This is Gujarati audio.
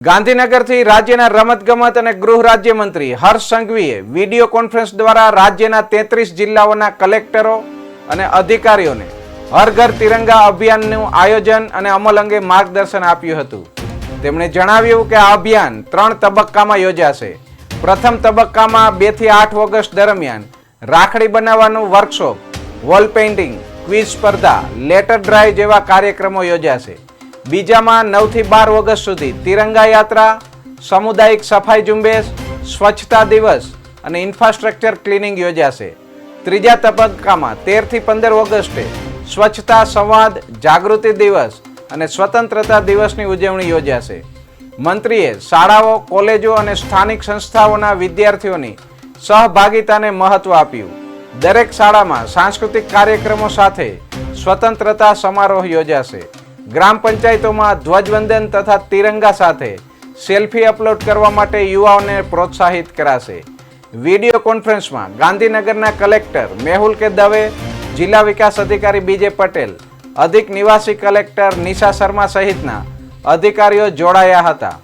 ગાંધીનગરથી રાજ્યના રમતગમત અને ગૃહ રાજ્યમંત્રી હર્ષ સંઘવીએ વીડિયો કોન્ફરન્સ દ્વારા રાજ્યના તેત્રીસ જિલ્લાઓના કલેક્ટરો અને અધિકારીઓને હર ઘર તિરંગા અભિયાનનું આયોજન અને અમલ અંગે માર્ગદર્શન આપ્યું હતું. તેમણે જણાવ્યું કે આ અભિયાન ત્રણ તબક્કામાં યોજાશે. પ્રથમ તબક્કામાં બેથી આઠ ઓગસ્ટ દરમિયાન રાખડી બનાવવાનું વર્કશોપ, વોલ પેઇન્ટિંગ, ક્વિઝ સ્પર્ધા, લેટર ડ્રાઈવ જેવા કાર્યક્રમો યોજાશે. બીજામાં નવથી બાર ઓગસ્ટ સુધી તિરંગા યાત્રા, સામુદાયિક સફાઈ ઝુંબેશ, સ્વચ્છતા દિવસ અને ઇન્ફ્રાસ્ટ્રક્ચર ક્લિનિંગ યોજાશે. ત્રીજા તબક્કામાં તેરથી પંદર ઓગસ્ટે સ્વચ્છતા સંવાદ, જાગૃતિ દિવસ અને સ્વતંત્રતા દિવસની ઉજવણી યોજાશે. મંત્રીએ શાળાઓ, કોલેજો અને સ્થાનિક સંસ્થાઓના વિદ્યાર્થીઓની સહભાગિતાને મહત્વ આપ્યું. દરેક શાળામાં સાંસ્કૃતિક કાર્યક્રમો સાથે સ્વતંત્રતા સમારોહ યોજાશે. ગ્રામ પંચાયતોમાં ધ્વજવંદન તથા તિરંગા સાથે સેલ્ફી અપલોડ કરવા માટે યુવાઓને પ્રોત્સાહિત કરાશે. વીડિયો કોન્ફરન્સમાં ગાંધીનગરના કલેક્ટર મેહુલ કે દવે, જિલ્લા વિકાસ અધિકારી બીજે પટેલ, અધિક નિવાસી કલેક્ટર નિશા શર્મા સહિતના અધિકારીઓ જોડાયા હતા.